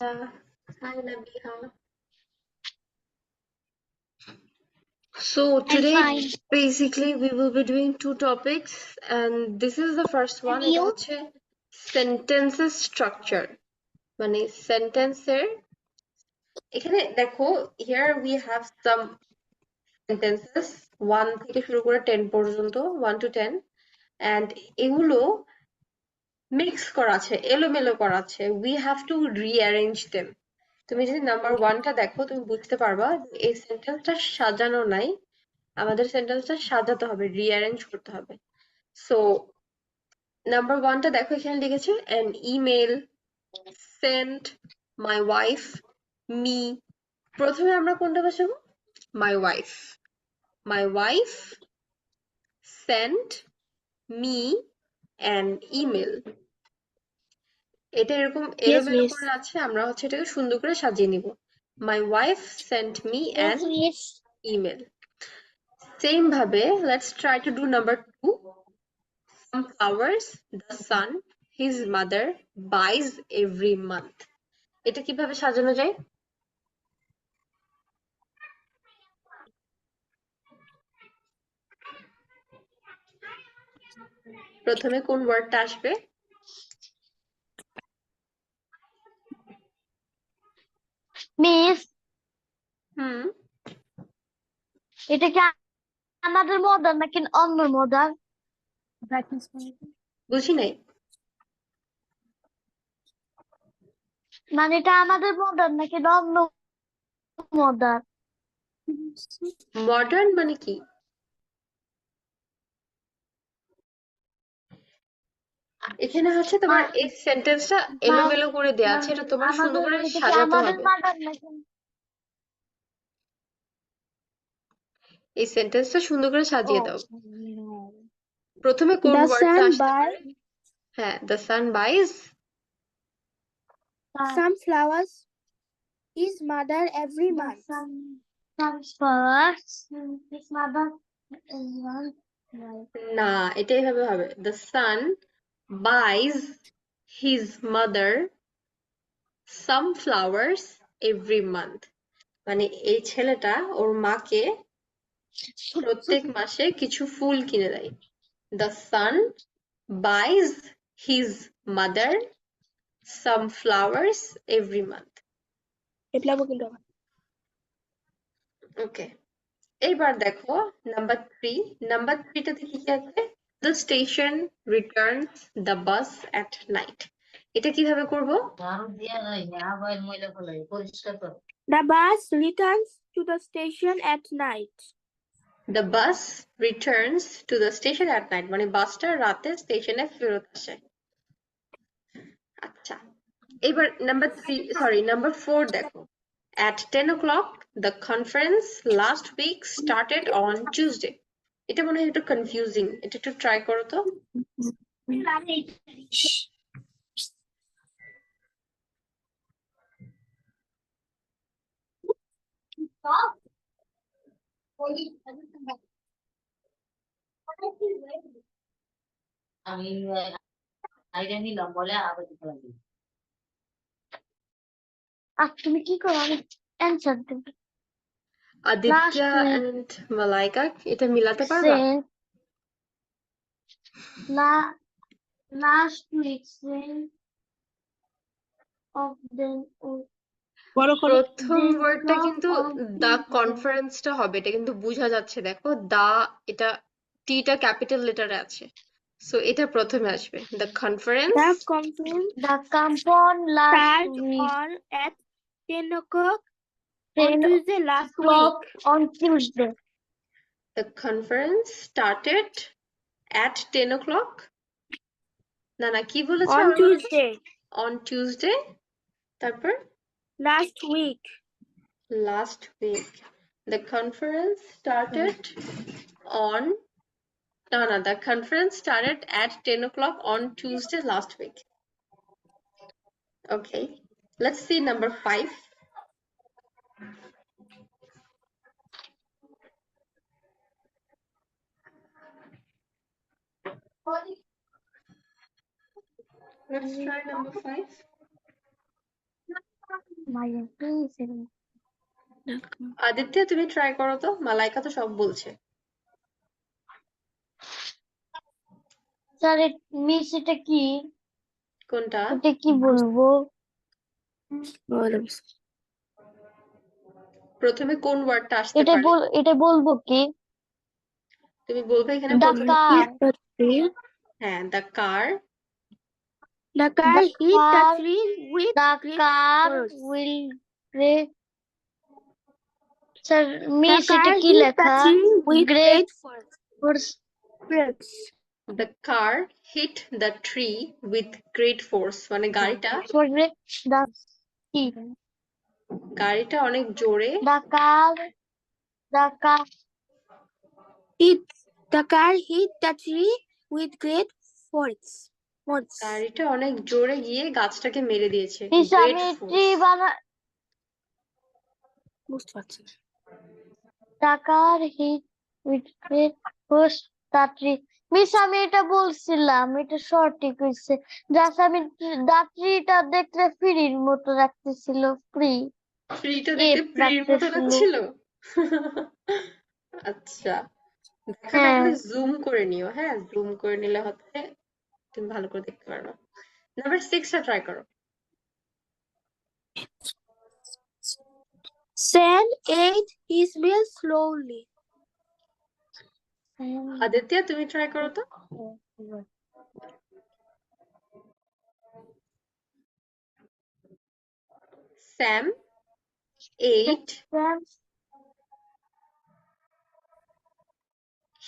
Uh, hi, Nabiha. So today, fine. basically, we will be doing two topics, and this is the first one. And এটা you? হচ্ছে sentences structure মানে সেন্টেন্সের এখানে দেখো here we have some sentences one থেকে শুরু করে ten পর্যন্ত ওয়ান টু টেন and এগুলো মিক্স করা আছে এলোমেলো করা আছে we have to rearrange them. তুমি যদি নাম্বার ওয়ানটা দেখো, তুমি বুঝতে পারবা এই সেন্টেন্সটা সাজানো নাই। আমাদের সেন্টেন্সটা সাজাতে হবে রিঅ্যারেঞ্জ করতে হবে। সো নাম্বার ওয়ানটা দেখো, এখানে লিখেছে, an email sent my wife me প্রথমে আমরা কোনটা বসাবো? My wife my wife sent me an email. এটা এরকম এলোমেলো করে আছে আমরা হচ্ছে এটাকে সুন্দর করে সাজিয়ে নিব। My wife sent me an email same ভাবে let's try to do number two some flowers son his mother buys every month এটা কীভাবে সাজানো যায়? প্রথমে কোন ওয়ার্ডটা আসবে? এটা কি আমাদের মডার নাকি অন্য মডার বুঝি নাই। মানে এটা আমাদের মডার নাকি অন্য মডার মডার্ন মানে কি? এখানে হচ্ছে তোমার এই সেন্টেন্সটা এলোমেলো করে দেয়া আছে এটা তোমার সুন্দর করে সাজাতে হবে মডার নাকি এই সেন্টেন্সটা সুন্দর করে সাজিয়ে দাও। প্রথমে কোন The ওয়ার্ডটা son আসতে পারে? হ্যাঁ the son buys some flowers his mother every month. First, his mother is one. না এটা এইভাবে হবে। The son buys his mother some flowers every month মানে এই ছেলেটা ওর মাকে প্রত্যেক মাসে কিছু ফুল কিনে দেয়। The son buys his mother some flowers every month okay এইবার দেখো নাম্বার থ্রি নাম্বার থ্রিটাতে কি কি আছে? The station return the bus at night এটা কীভাবে করব? ঝাড়ু বাস নাই আবার ময়লা ফেলাই পরিষ্কার কর। The the bus returns to the station at night মানে বাসটা রাতে স্টেশনে ফেরত আসে আচ্ছা এবার number three sorry number four দেখো at 10 o'clock, the conference last week started on Tuesday এটা মনে হয় একটু কনফিউজিং এটা একটু ট্রাই করো তো। আমি আইডিয়া নিলাম বলে আবার দিতে লাগবে আর তুমি কি করো আমি অ্যান্সার দেব আদিত্য week. এন্ড মালাইকা এটা মিলাতে পারবা Sent la last week sent of them প্রথম ওয়ার্ডটা কিন্তু দা. কনফারেন্সটা হবে এটা কিন্তু বোঝা যাচ্ছে দেখো দা এটা টিটা ক্যাপিটাল লেটারে আছে সো এটা প্রথমে আসবে the conference The conference the compon last started week on at 10 o'clock on Tuesday last week. on Tuesday. The conference started at 10 o'clock. না না কি বলেছে On? Tuesday On Tuesday তারপর last week. last week. The conference started on no no the conference started at 10 o'clock on Tuesday last week. Okay. Let's see number five. Let's try number five. Aditya তুমি try করো তো। মালাইকা তো সব বলছে। Sir miss এটা কি? কোনটা? এটা কি বলব? প্রথমে কোন ওয়ার্ডটা আসতে এটা বল এটা বলব কি? তুমি বলবে এখানে. The tree. হ্যাঁ the car The car The hit the car- tree with The great car force. will break. Sir The miss এটা car কি hit the লেখা tree with Great great force. Force. Force. The car hit the tree with great force মানে গাড়িটা For the the কি গাড়িটা অনেক জোরে the car the car Hit the car hit the tree with great force. গাড়িটা অনেক জোরে গিয়ে গাছটাকে মেরে দিয়েছে। বানা বুঝতে পারছি না। the tree মিস আমি এটা বলছিলাম এটা সঠিক হয়েছে জাস্ট আমি দাত্রিটা দেখলে ফ্রির মতো রাখতেছিল ফ্রি। ফ্রিটা দেখতে ফ্রির মতো রাখতেছিল। লাগছিল? আচ্ছা। দেখো না হ্যাঁ। জুম করে নিও হ্যাঁ? জুম করে নিলে হচ্ছে তুমি ভালো করে দেখতে পারবে নাম্বার সিক্সটা ট্রাই করো। Sam ate his meal slowly. Aditya তুমি ট্রাই করো তো। Sam ate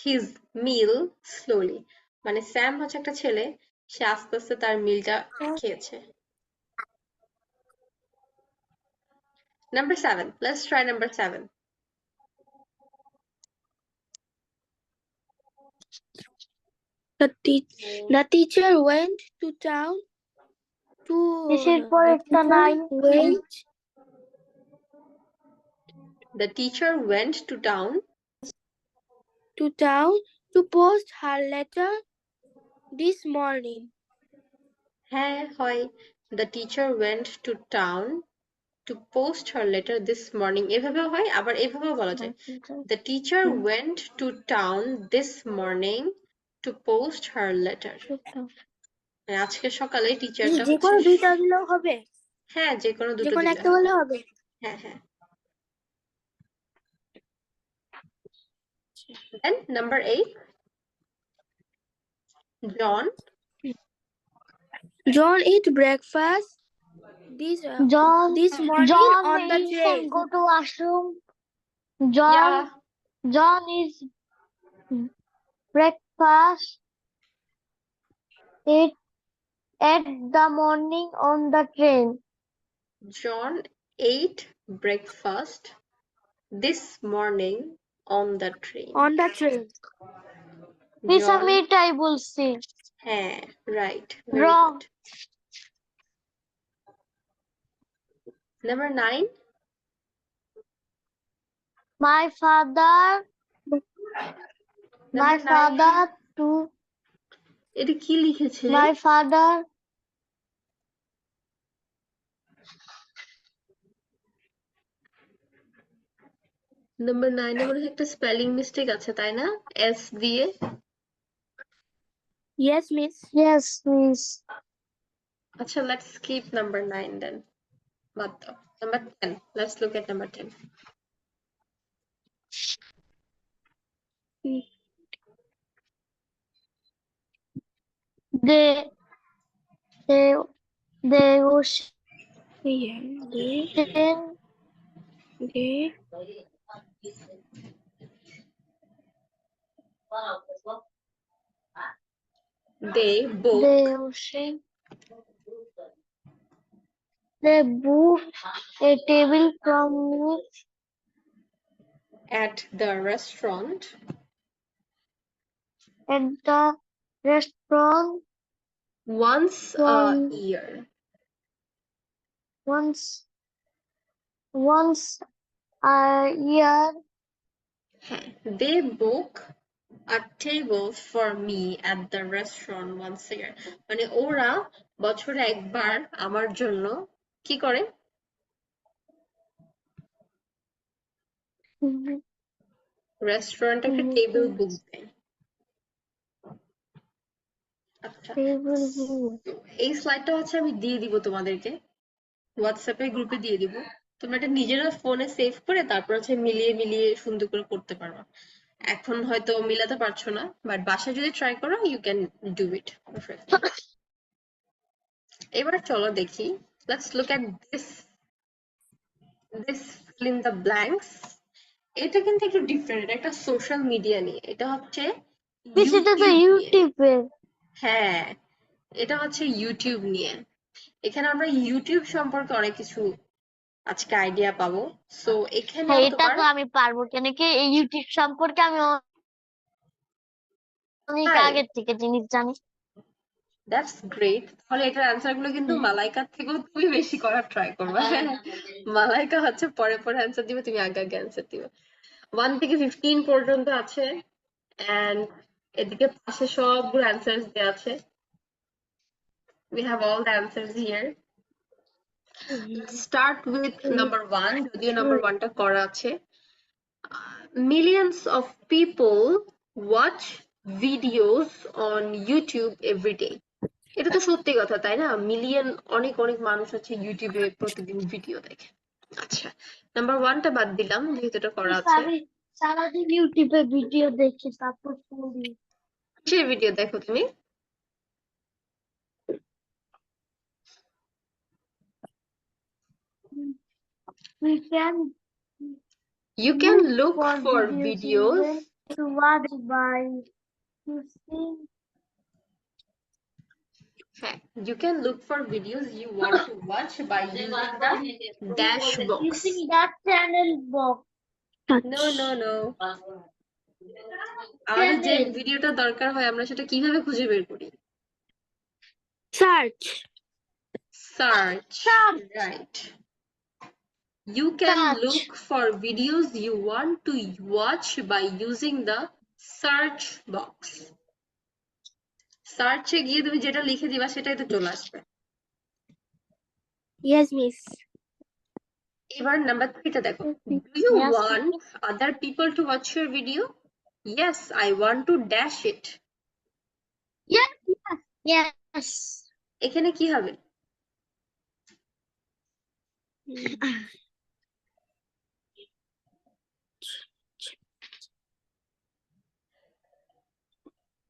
his meal slowly. মানে স্যাম হচ্ছে একটা ছেলে সে আস্তে আস্তে তার মিলটা খেয়েছে number seven let's try number seven The, te- the teacher went to town to কিসের নাই went The teacher went to town to town to post her letter this morning. হ্যাঁ হয় The teacher went to town to post her letter this morning এভাবেও হয় আবার এভাবেও বলা যায় The teacher went to town this morning to post her letter মানে আজকে সকালে টিচারটা যে কোনো দুইটা দিলেও হবে হ্যাঁ যে কোনো যে দুটো কোনো দিলে একটা হবে। হলে হবে হ্যাঁ হ্যাঁ Then number eight John John ate breakfast this uh, John this morning John on the train. go to washroom John yeah John is breakfast it at the morning on the train. John ate breakfast this morning on the train. On the train. Miss আমি এটাই বলছি হ্যাঁ. Number nine my father my Number nine. father to এটা কি লিখেছে my father number নাইনে মনে হয় একটা স্পেলিং মিস্টেক আছে তাই না এস দিয়ে Yes, miss. Yes, miss. Achha, let's keep number nine then. Mata. Number 10. Let's look at number 10. The the the ocean the the they, book. They booked a table from me at the restaurant. At the restaurant once a year. Once once a year. They book a table for me at the restaurant once a year. মানে ওরা বছরে একবার আমার জন্য কি করে? Restaurant একটা table book দেয়। আচ্ছা। এই স্লাইডটা হচ্ছে আমি দিয়ে দিব তোমাদেরকে। হোয়াটসঅ্যাপে গ্রুপে দিয়ে দিব। তোমরা এটা নিজেরা ফোনে সেভ করে তারপর হচ্ছে মিলিয়ে মিলিয়ে সুন্দর করে করতে পারবা। এখন হয়তো মিলাতে পারছ না বাট বাসায় যদি ট্রাই করো ইউ ক্যান ডু ইট এবার চলো দেখি let's look at this this fill in the blanks এটা কিন্তু একটু ডিফারেন্ট এটা একটা সোশ্যাল মিডিয়া নিয়ে। এটা হচ্ছে সেটা তো ইউটিউব ইউটিউবে হ্যাঁ এটা হচ্ছে ইউটিউব নিয়ে। এখানে আমরা ইউটিউব সম্পর্কে অনেক কিছু আজকে আইডিয়া পাবো। সো এখানে হ্যাঁ এটা তো আমি পারব। কেন কি এই ইউটিউব সম্পর্কে আমি অনেক তাই আগের থেকে জিনিস জানি। দ্যাটস গ্রেট তাহলে এটার অ্যান্সারগুলো কিন্তু মালাইকার থেকেও তুমি বেশি করার ট্রাই করবে। মালাইকা হচ্ছে পরে পরে অ্যান্সার দিবে তুমি আগে আগে অ্যান্সার দিবে। ওয়ান থেকে ফিফটিন পর্যন্ত আছে। এন্ড এদিকে পাশে সবগুলো অ্যান্সার্স দেওয়া আছে। We have all the answers here Start with number one যদিও number one টা করা আছে। Millions of people watch videos on YouTube every day এটা তো সত্যি কথা তাই না? মিলিয়ন অনেক অনেক মানুষ আছে ইউটিউবে প্রতিদিন ভিডিও দেখে। আচ্ছা নাম্বার ওয়ানটা বাদ দিলাম যেহেতু এটা করা আছে। সারাদিন ইউটিউবে ভিডিও দেখি তারপর পড়ি কিসের ভিডিও দেখো তুমি? We can you can look look for for videos videos to watch by using হ্যাঁ you can look for videos you want to watch by using the dash box using that channel box no no no আমাদের যে. ভিডিওটা দরকার হয় আমরা সেটা কীভাবে খুঁজে বের করি Search. search Search. Right you can Search. look for videos you want to watch by using the search box সার্চে গিয়ে তুমি যেটা লিখে দিবা সেটাই তো চলে আসবে Yes, miss. এবার নাম্বার থ্রিটা দেখো do you Yes, want other people to watch your video yes i want to dash it yes yes yes এখানে কি হবে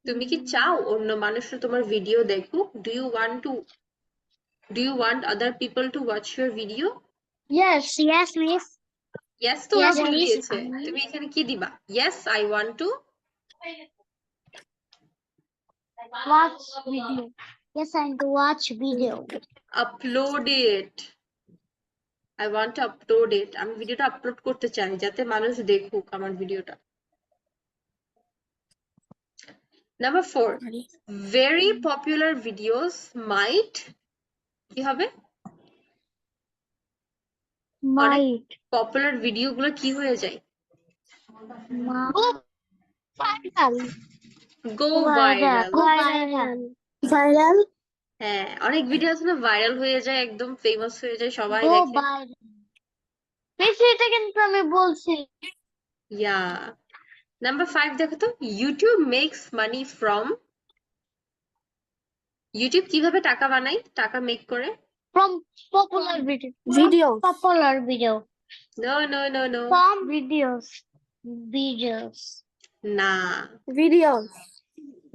তুমি কি চাও অন্য মানুষরা তোমার ভিডিও দেখুক? Do you want to do you want other people to watch your video yes yes miss. Yes তো ওরা Yes, বলে miss. দিয়েছে। তুমি এখানে কি দিবা? Yes I want to watch video. Yes i want to watch video. Upload it I want to upload it আমি ভিডিওটা আপলোড করতে চাই যাতে মানুষ দেখুক আমার ভিডিওটা number four very popular videos might কি হবে? might. পপুলার ভিডিও গুলো কি হয়ে যায়? Go viral. Viral viral. Viral. হ্যাঁ অনেক ভিডিও আছে না ভাইরাল হয়ে যায় একদম ফেমাস হয়ে যায় সবাই দেখে। এটা কিন্তু আমি বলছি ইয়া নাম্বার ফাইভ দেখো তো YouTube makes money from YouTube কীভাবে টাকা বানাই টাকা মেক করে? ফ্রম ভিডিও ভিডিও না. Videos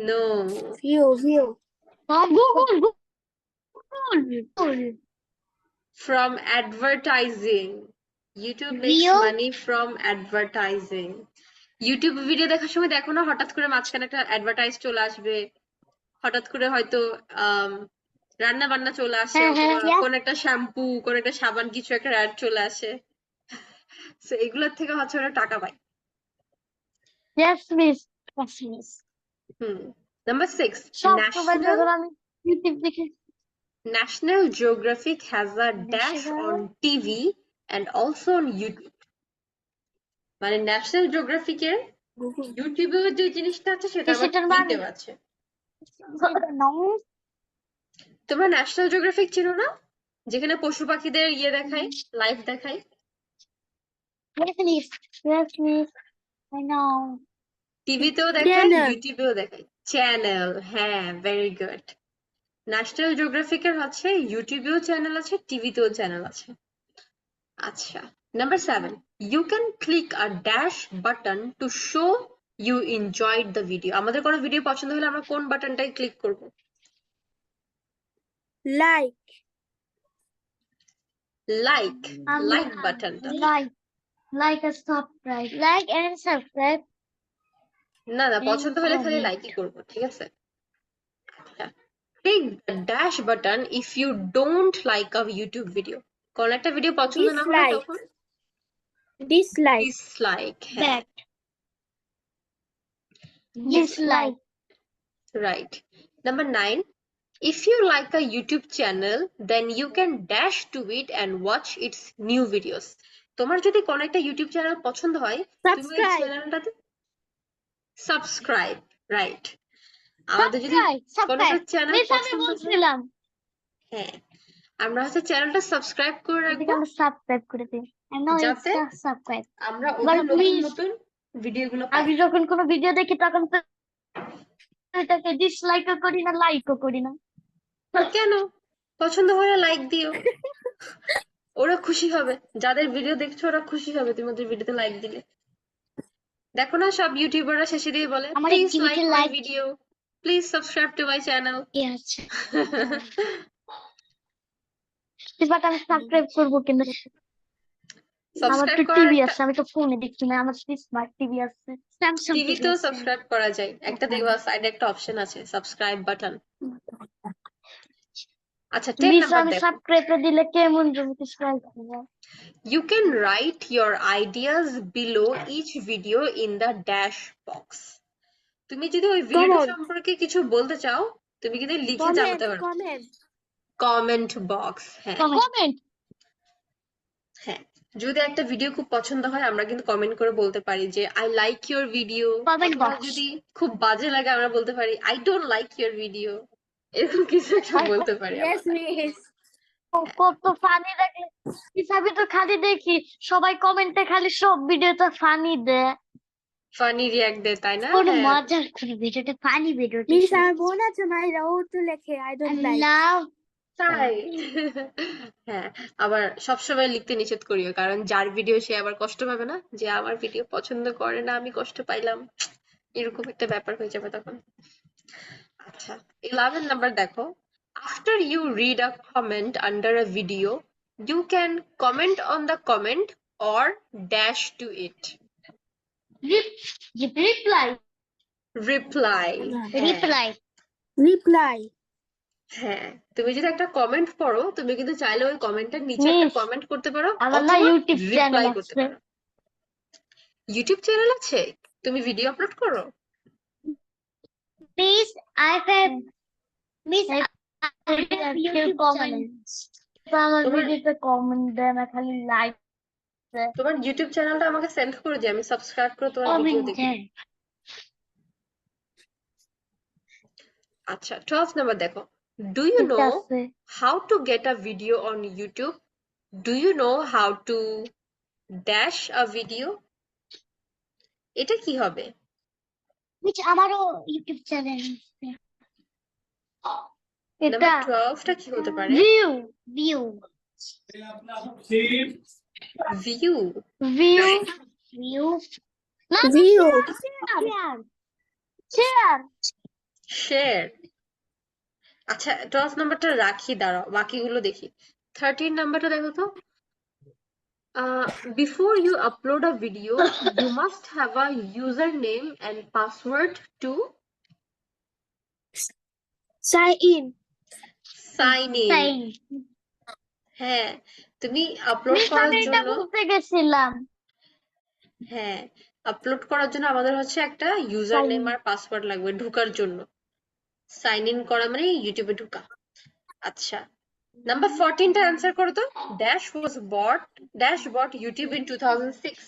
no view view from Google advertising YouTube makes money from advertising YouTube video দেখার সময় দেখো না হঠাৎ করে মাঝখানে একটা অ্যাডভার্টাইজ চলে আসবে। হঠাৎ করে হয়তো রান্না বান্না চলে আসে হ্যাঁ, হ্যাঁ. কোন একটা শ্যাম্পু কোন একটা সাবান কিছু একটা অ্যাড চলে আসে। তো এগুলোর থেকে হচ্ছে ওরা টাকা পায় miss. হুম নাম্বার সিক্স সব সময় ন্যাশনাল আমি ইউটিউব দেখি Geographic has a dash National- on and also on YouTube. মানে ন্যাশনাল জিওগ্রাফিকের. ইউটিউবে যে জিনিসটা আছে সেটা সেটার মানে- আছে। তোমরা ন্যাশনাল জিওগ্রাফিক চেনো না? যেখানে পশু পাখিদের ইয়ে দেখায় লাইভ দেখায়. টিভিতেও দেখায় ইউটিউবেও দেখায়। চ্যানেল হ্যাঁ ভেরি গুড ন্যাশনাল জিওগ্রাফিকের হচ্ছে ইউটিউবেও চ্যানেল আছে টিভিতেও চ্যানেল আছে। আচ্ছা। Number seven you can click a dash button to show you enjoyed the video আমাদের কোনো ভিডিও পছন্দ হলে আমরা কোন বাটনটাই ক্লিক করব? Like. লাইক Um, লাইক বাটনটা Like, like a subscribe. Like and subscribe. না না পছন্দ হলে খালি লাইকই করব ঠিক আছে? আচ্ছা click the dash button if you don't like a YouTube video কোন একটা ভিডিও পছন্দ না হলে তখন Dislike. হ্যাঁ Back. Dislike. right number 9 if you like a youtube channel then you can dash to it and watch its new videos তোমার যদি কোন একটা ইউটিউব চ্যানেল পছন্দ হয় তুমি ওই Subscribe. চ্যানেলটাতে সাবস্ক্রাইব রাইট আমাদের যদি Subscribe. কোন একটা চ্যানেল পছন্দ হ্যাঁ আমরা হচ্ছে চ্যানেলটা সাবস্ক্রাইব করে রাখব সাবস্ক্রাইব করে দিই যাতে আমরা ওদের নতুন নতুন ভিডিওগুলো আমি যখন কোনো ভিডিও দেখি তখন তো এটাকে ডিসলাইকও করি না লাইকও করি না। কেন? পছন্দ হলে লাইক দিও। ওরা খুশি হবে। যাদের ভিডিও দেখছ ওরা খুশি হবে। তুমি ওদের ভিডিওতে লাইক দিলে। দেখো না সব ইউটিউবাররা শেষে দিয়ে বলে please like my video please subscribe to my channel. But আমি সাবস্ক্রাইব করব কিন্তু আমার তো টিভি আছে আমি তো ফোনে দেখছি না আমার স্মার্ট টিভি আছে স্যামসাং টিভিতেও সাবস্ক্রাইব করা যায়। একটা দেখবা সাইডে একটা অপশন আছে সাবস্ক্রাইব বাটন আচ্ছা টেন প্লিজ নাম্বার সাবস্ক্রাইব দিলে কেমন subscribe each video in the dash box. তুমি যদি ওই Comment. সম্পর্কে কিছু বলতে চাও তুমি কিন্তু লিখে. জানাতে পারো। কমেন্ট বক্স হ্যাঁ। কমেন্ট হ্যাঁ। যদি একটা ভিডিও খুব পছন্দ হয় আমরা কিন্তু কমেন্ট করে বলতে পারি যে আই লাইক ইউর ভিডিও. যদি খুব বাজে লাগে আমরা বলতে পারি I don't like your video এরকম কিছু একটা বলতে পারি কত ফানি লাগলে হিসাবে তো খালি দেখি সবাই কমেন্টে খালি সব ভিডিওতে ফানি দেয়। ফানি রিয়াক্ট দেয় তাই না? কোন হ্যাঁ। মজার করে ভিডিওটা ফানি Miss, আমার বোন আছে মাইরা ও তো লেখে I don't like. লাভ তাই? হ্যাঁ আবার সবসময় লিখতে নিষেধ করিও কারণ যার ভিডিও সে আবার কষ্ট পাবে না যে আমার ভিডিও পছন্দ করে না আমি কষ্ট পাইলাম। এরকম একটা ব্যাপার হয়ে যাবে তখন। আচ্ছা ইলেভেন নাম্বার দেখো। After you read a comment under a video you can comment on the comment or dash to it reply reply reply Reply. হ্যাঁ তুমি যদি একটা কমেন্ট পড়ো তুমি কিন্তু চাইলে ওই কমেন্টের নিচে একটা Miss, কমেন্ট করতে পারো আমার না অথবা ইউটিউব চ্যানেল রিপ্লাই করতে আছে। পারো। ইউটিউব চ্যানেল আছে? তুমি ভিডিও আপলোড করো? Please I have miss YouTube comments আমার তোমার- ভিডিওতে কমেন্ট দেয় না খালি লাইক তোমার ইউটিউব চ্যানেলটা আমাকে সেন্ড করে দিও আমি সাবস্ক্রাইব করে তোমার ভিডিও কমেন্ট দেখি। দেয় আচ্ছা টুয়েলভ নাম্বার দেখো। ডু ইউ ঠিক নো আছে how to get a video on YouTube do you know how to dash a video এটা কি হবে? মিস আমারও ইউটিউব চ্যানেল আছে। এটা নাম্বার টুয়েলভটা কি হতে পারে? View view view view view না View. শেয়ার শেয়ার শেয়ার আচ্ছা নাম্বারটা রাখি দাঁড়াও বাকিগুলো দেখি। থার্টিন নাম্বারটা দেখো তো। before you upload a video, you must have a username and password to Sign in. sign in. হ্যাঁ তুমি আপলোড করার জন্য গেছিলাম। হ্যাঁ আপলোড করার জন্য আমাদের হচ্ছে একটা ইউজার নেম আর পাসওয়ার্ড লাগবে ঢোকার জন্য। সাইন ইন করা মানে ইউটিউবে ঢোকা। আচ্ছা নাম্বার ফোরটিনটা অ্যান্সার করো তো। Dash was bought dash bought YouTube in two thousand six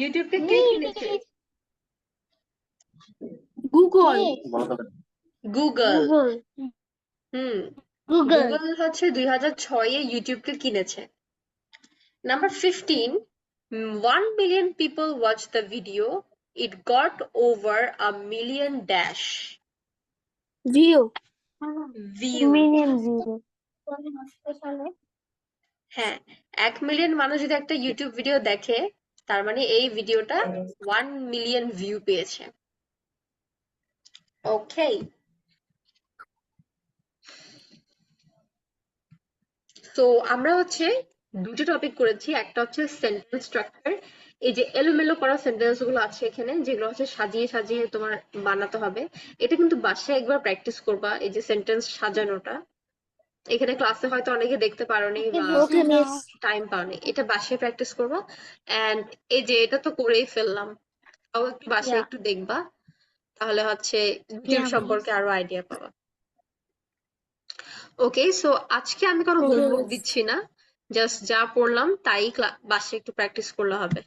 ইউটিউবকে কে কিনেছে? Google. গুগল গুগল হুম গুগল গুগল হচ্ছে দুই হাজার ছয়ে ইউটিউবকে কিনেছে। Number fifteen one million people watched the video it got over a million dash View. view. Million view হ্যাঁ এক মিলিয়ন মানুষ যদি একটা ইউটিউব ভিডিও দেখে তার মানে এই ভিডিওটা ওয়ান মিলিয়ন ভিউ পেয়েছে। ওকে তো আমরা হচ্ছে দুটো টপিক করেছি। একটা হচ্ছে সেন্টেন্স স্ট্রাকচার এই যে এলোমেলো করা সেন্টেন্সগুলো আছে এখানে যেগুলো হচ্ছে সাজিয়ে সাজিয়ে তোমার বানাতে হবে। এটা কিন্তু বাসায় একবার প্র্যাকটিস করবা এই যে সেন্টেন্স সাজানোটা। এখানে ক্লাসে হয়তো অনেকে দেখতে পারোনি বা. টাইম পাওনি। এটা বাসায় প্র্যাকটিস করব। এন্ড এই যে এটা তো করেই ফেললাম। তাও একটু বাসায় একটু দেখবা। তাহলে হচ্ছে ইউটিউব সম্পর্কে আরও আইডিয়া পাবা। ওকে সো আজকে আমি কোনো হোমওয়ার্ক দিচ্ছি না। জাস্ট যা পড়লাম তাই বাসায় একটু প্র্যাকটিস করলে হবে।